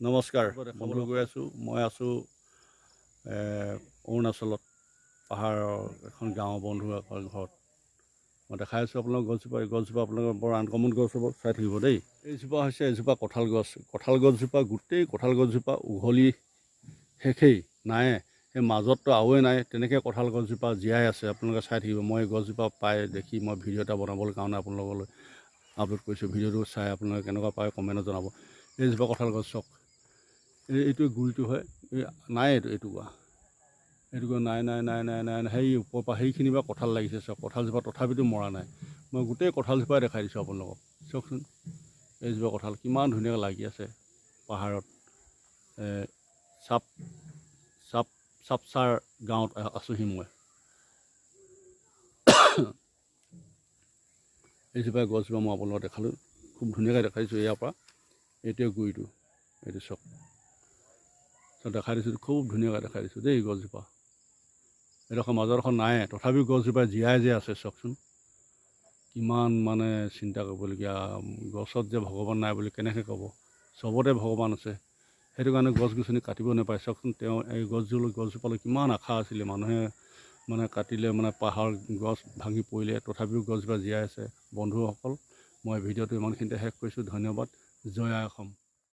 নমস্কাৰ বন্ধু গৈ আছোঁ মই আছোঁ অৰুণাচলত পাহাৰৰ এখন গাঁৱৰ বন্ধু এখন ঘৰত। মই দেখাই আছোঁ আপোনালোক গছজোপা গছজোপা আপোনালোকৰ বৰ আনকমন গছ হ'ব চাই থাকিব দেই। এইজোপা হৈছে এজোপা কঁঠাল গছ কঁঠাল গছজোপা গোটেই কঁঠাল গছজোপা উঘলি শেষেই নাই সেই মাজততো আৰুৱে নাই তেনেকৈ কঁঠাল গছজোপা জীয়াই আছে আপোনালোকে চাই থাকিব। মই এই গছজোপা পাই দেখি মই ভিডিঅ' এটা বনাবলৈ কাৰণে আপোনালোকলৈ আপলোড কৰিছোঁ। ভিডিঅ'টো চাই আপোনালোকে কেনেকুৱা পায় কমেণ্টত জনাব। এইজোপা কঁঠাল গছ চাওক। এইটো গুৰিটো হয়। নাই এইটো এইটুকুৰা এইটুকুৰা নাই নাই নাই নাই নাই নাই। সেই ওপৰৰ পৰা সেইখিনিৰ পৰা কঁঠাল লাগিছে চাওক। কঁঠালজোপা তথাপিতো মৰা নাই। মই গোটেই কঁঠালজোপাই দেখাই দিছোঁ আপোনালোকক। চাওকচোন এইজোপা কঁঠাল কিমান ধুনীয়াকৈ লাগি আছে পাহাৰত। চাপ চাপ চাপচাৰ গাঁৱত আছোঁহি মই। এইজোপা গছজোপা মই আপোনালোকক দেখালোঁ। খুব ধুনীয়াকৈ দেখাইছোঁ ইয়াৰ পৰা। এইটোৱে গুৰিটো। এইটো চাওক। দেখাই দিছোঁ খুব ধুনীয়াকৈ দেখাই দিছোঁ দেই গছজোপা। এইডোখৰ মাজৰডোখৰ নাই তথাপিও গছজোপা জীয়াই যে আছে চাওকচোন। কিমান মানে চিন্তা কৰিবলগীয়া গছত যে ভগৱান নাই বুলি কেনেকৈ ক'ব? চবতে ভগৱান আছে। সেইটো কাৰণে গছ গছনি কাটিব নাপায়। চাওকচোন তেওঁ এই গছজোপা গছজোপালৈ কিমান আশা আছিলে। মানুহে মানে কাটিলে মানে পাহাৰ গছ ভাঙি পৰিলে। তথাপিও গছজোপা জীয়াই আছে। বন্ধুসকল মই ভিডিঅ'টো ইমানখিনিতে শেষ কৰিছোঁ। ধন্যবাদ। জয় অসম।